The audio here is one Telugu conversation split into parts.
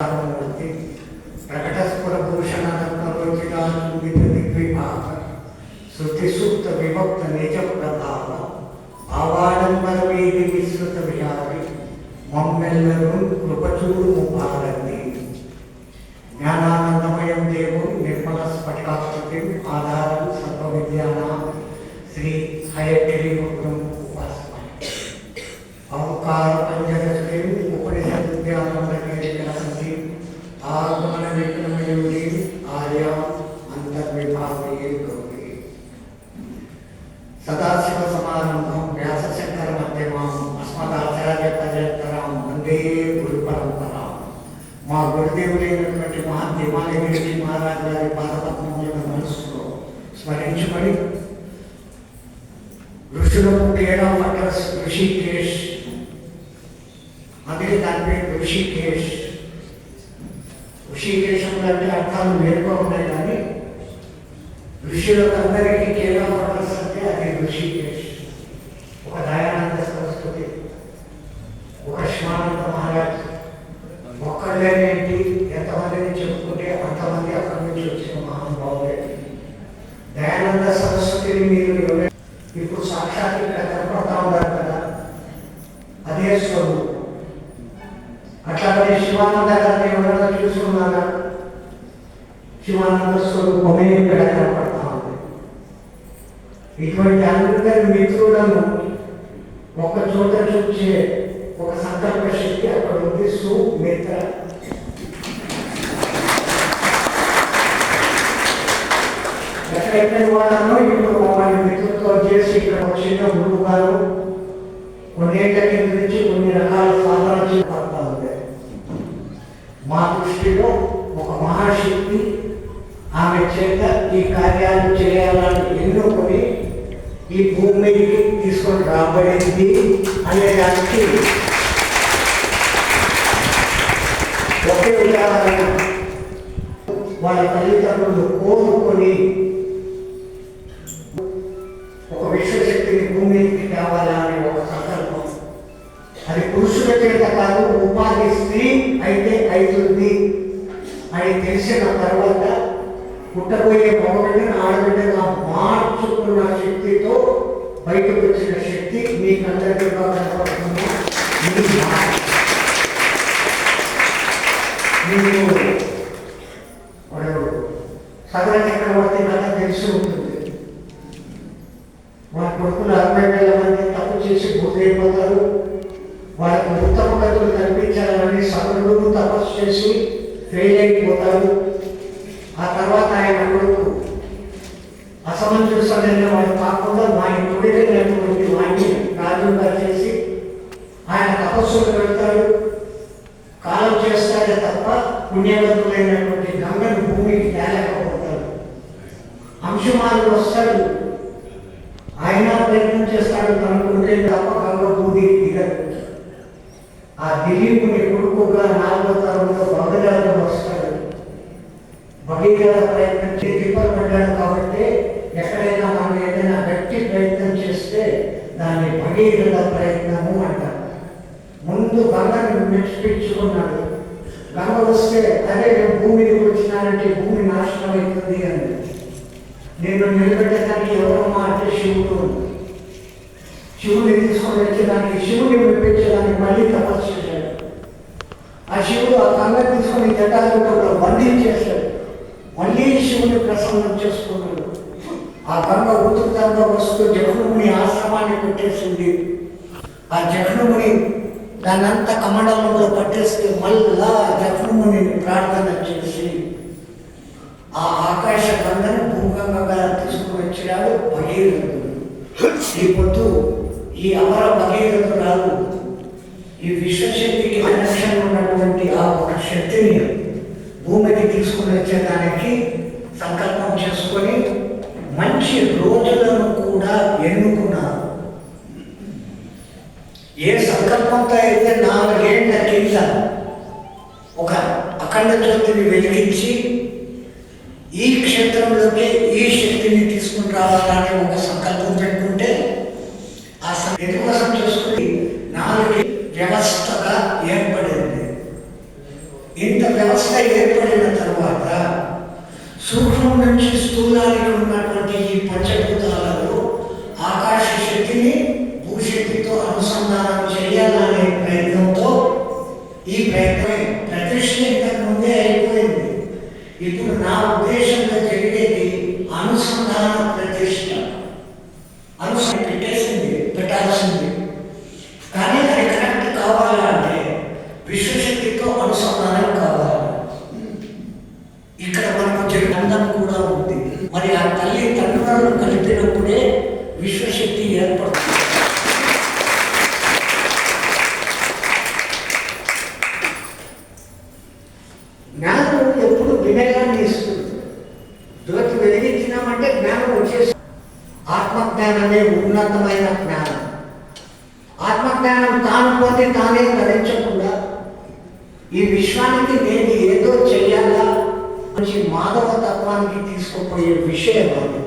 మూర్తి ప్రకటస్ఫుర భూషణరత్నరోచితాచూడిత దిగ్విభాగ శృతి సూక్త విభక్త నిజ ప్రభావ భావాడంబర వీధి విస్తృత విహారి మమ్మెల్లరూ కృపచూరు ముపారండి ఆగమన విక్రమయూరి ఆర్య అంతర్విభాగీయ గౌరీ సదాశివ సమారంభం వ్యాసశంకర మధ్యమాం అస్మదాచార్య పర్యంతరాం వందే గురు పరంపరాం మా గురుదేవుడైనటువంటి మహాత్మ హిమాలయగిరి మహారాజు గారి పాదపద్మములను మనసులో స్మరించుకొని ఋషులకు తేడా పట్ల ఋషికేష్ అందుకే దాని పేరు ఋషికేష్ ఋషికేశం అంటే అర్థాలు వేరుగా ఉన్నాయి కానీ ఋషులందరికీ కేవలం అంటే అది ఋషికేష్ ఒక దయానంద సరస్వతి ఒక శివానంద మహారాజ్ ఒక్కళ్ళేనేంటి ఎంతమందిని చెప్పుకుంటే అంతమంది అక్కడి నుంచి వచ్చిన మహానుభావులే దయానంద సరస్వతిని మీరు ఎవరైనా ఇప్పుడు సాక్షాత్ ఇక్కడ కనపడతా ఉన్నారు కదా అదే స్వరూపం అట్లాగే శివానంద గారిని ఎవరైనా చూసుకున్నారా శివానంద స్వరూపమే ఇక్కడ కనపడతా ఉంది ఇటువంటి అందరి మిత్రులను ఒక చోట చూచే ఒక సంకల్ప శక్తి అక్కడ ఉంది సుమిత్ర ఎక్కడెక్కడ వాళ్ళను ఇప్పుడు మమ్మల్ని మిత్రులతో చేసి ఇక్కడ ఒక చిన్న గురువు గారు కొన్నేళ్ళ కింద నుంచి కొన్ని రకాల సాధన చేయబడతా ఉంది మా దృష్టిలో మహాశక్తి ఆమె చేత ఈ కార్యాలు చేయాలని ఎన్నుకొని ఈ భూమి మీదకి తీసుకొని రాబడింది అనే దానికి ఒకే ఉదాహరణ. వాళ్ళ తల్లిదండ్రులు కోరుకొని ఒక విశ్వశక్తిని భూమికి కావాలనే ఒక సంకల్పం. అది పురుషుల చేత కాదు ఉపాధి స్త్రీ అయితే అవుతుంది. అని తెలిసిన తర్వాత పుట్టబోయే మగబిడ్డను ఆడబిడ్డగా మార్చుకున్న శక్తితో బయటకు వచ్చిన శక్తి మీకందరికీ కనపడుతున్నా మీ మాట. వాడు చక్రవర్తి కథ తెలిసి ఉంటుంది. వాళ్ళ కొడుకులు అరవై వేల మంది తప్పు చేసి పూర్తయిపోతారు వాళ్ళకు ఉత్తమ గతులు కల్పించాలని సదరుడు తపస్సు చేసి ఫెయిల్ అయిపోతారు. ఆ తర్వాత ఆయన కొడుకు అసమంజసమైన వాడు కాకుండా వారి కొడుకైనటువంటి వాడిని రాజుగా చేసి ఆయన తపస్సులు పెడతాడు కాలం చేస్తాడే తప్ప పుణ్యవంతులైనటువంటి గంగను భూమికి తేలేకపోతాడు అంశమాలు వస్తాడు ఆయన ప్రయత్నం చేస్తాడు తన తప్ప గంగ భూమి దిగదు ఆ దిలీపుని ఇంకొక నాలుగో తరంలో భగీరథ వస్తాడు. భగీరథ ప్రయత్నం చేసి పడ్డాడు కాబట్టి ఎక్కడైనా మనం ఏదైనా గట్టి ప్రయత్నం చేస్తే దాన్ని భగీరథ ప్రయత్నము అంటారు. ముందు గంగను మెచ్చిపించుకున్నాడు గంగ వస్తే అదే నేను భూమికి వచ్చినానంటే భూమి నాశనం అవుతుంది అని. నేను నిలబెట్టడానికి ఎవరమ్మా అంటే శివుడు శివుని తీసుకొని వచ్చేదానికి శివుని మెప్పించడానికి మళ్ళీ తపస్సు శివుడు ఆ గంగ తీసుకొని మళ్ళీ చేశాడు మళ్ళీ శివుని ప్రసన్నం చేసుకున్నాడు. ఆ గంగ ఉత్తరంగా వస్తూ జఖ్నుముని ఆశ్రమాన్ని పెట్టేసింది ఆ జగనుని దానంతా కమండలంలో పట్టేస్తే మళ్ళా జగనుని ప్రార్థన చేసి ఆ ఆకాశ గంగను భూగంగగా తీసుకుని వచ్చినాడు భగీరథుడు. ఈ పొద్దు ఈ అమర భగీరథురాలు ఈ విశ్వశక్తికి కనెక్షన్ ఉన్నటువంటి ఆ ఒక శక్తిని భూమికి తీసుకుని వచ్చేదానికి సంకల్పం చేసుకొని మంచి రోజులను కూడా ఎన్నుకున్నారు. ఏ సంకల్పంతో అయితే నాలుగేళ్ళ కింద ఒక అఖండ జ్యోతిని వెలిగించి ఈ క్షేత్రంలోకి ఈ శక్తిని తీసుకుని రావాలని ఒక సంకల్పం పెట్టుకుంటే ఆ సం- ఎందుకోసం చేసుకుని నాలుగు వ్యవస్థ ఏర్పడింది ఇంత వ్యవస్థ ఏర్పడిన తర్వాత సూక్ష్మం నుంచి స్థూలానికి ఉన్నటువంటి ఈ పంచభూతాలలో ఆకాశ శక్తిని భూశక్తితో అనుసంధానం చేయాలనే ప్రయత్నంతో ఈ ప్రయత్నం ప్రతిష్ట ఇంతకు ముందే అయిపోయింది. ఇప్పుడు నా ఉద్దేశంలో జరిగేది అనుసంధాన ప్రతిష్ట అనుసంధానం పెట్టేసింది పెట్టాల్సింది కానీ అది కరెక్ట్ కావాలంటే విశ్వశక్తితో అనుసంధానం కావాలి ఇక్కడ గంధం కూడా ఉంది. మరి ఆ తల్లి తండ్రులను కలిపినప్పుడే విశ్వశక్తి ఏర్పడుతుంది. జ్ఞానం ఎప్పుడు వినయాన్ని ఇస్తుంది. జ్యోతి వెలిగించినామంటే జ్ఞానం వచ్చేసి ఆత్మజ్ఞానమే ఉన్నతమైన జ్ఞానం. ఆత్మజ్ఞానం తాను పొంది తానే ధరించకుండా ఈ విశ్వానికి నేను తత్వానికి తీసుకుపోయే విషయం అది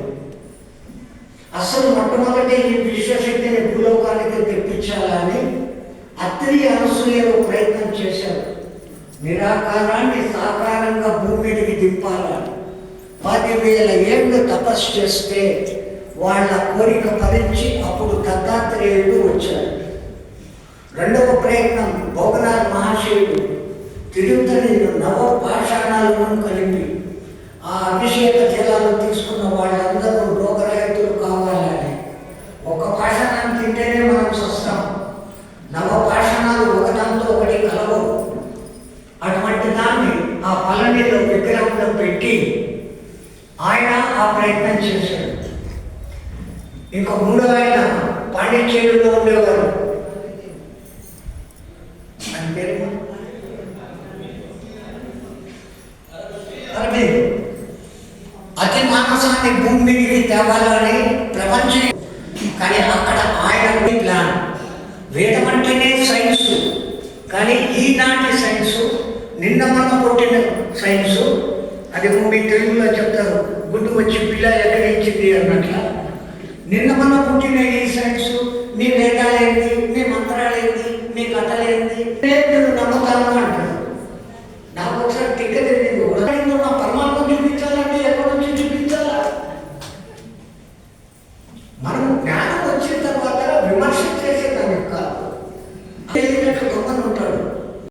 అసలు మొట్టమొదటి ఈ విశ్వశక్తిని భూలోకానికి తెప్పించాలని అత్రి అనసూయలు ప్రయత్నం చేశారు. నిరాకారాన్ని సాకారంగా భూమిడికి దింపాలని పదివేల ఏళ్ళు తపస్సు చేస్తే వాళ్ళ కోరిక భరించి అప్పుడు దత్తాత్రేయుడు వచ్చాడు. రెండవ ప్రయత్నం భోగనాథ్ మహాశయుడు తిరుపతిని నవ భాష ఆ పళనిలో విగ్రహంలో పెట్టి ఆయన ఆ ప్రయత్నం చేశాడు. ఇంకా మూడో ఆయన పాండిచ్చేరిలో ఉండేవారు. అతి మానసాన్ని భూమి మీదకి తేవాలని ప్రపంచం కానీ అక్కడ ఆయన ప్లాన్. వేదం అంటేనే సైన్స్ కానీ ఈనాటి సైన్స్ నిన్న మొన్న పుట్టిన సైన్స్ అది మీ తెలుగులో చెప్తారు గుడ్డు వచ్చి పిల్ల ఎక్కడించింది అన్నట్ల. నిన్న మొన్న పుట్టిన ఈ సైన్స్ నీ వేదాలేంది నీ మంత్రాలేంది నీ కథలేంది నేను నమ్ముతాను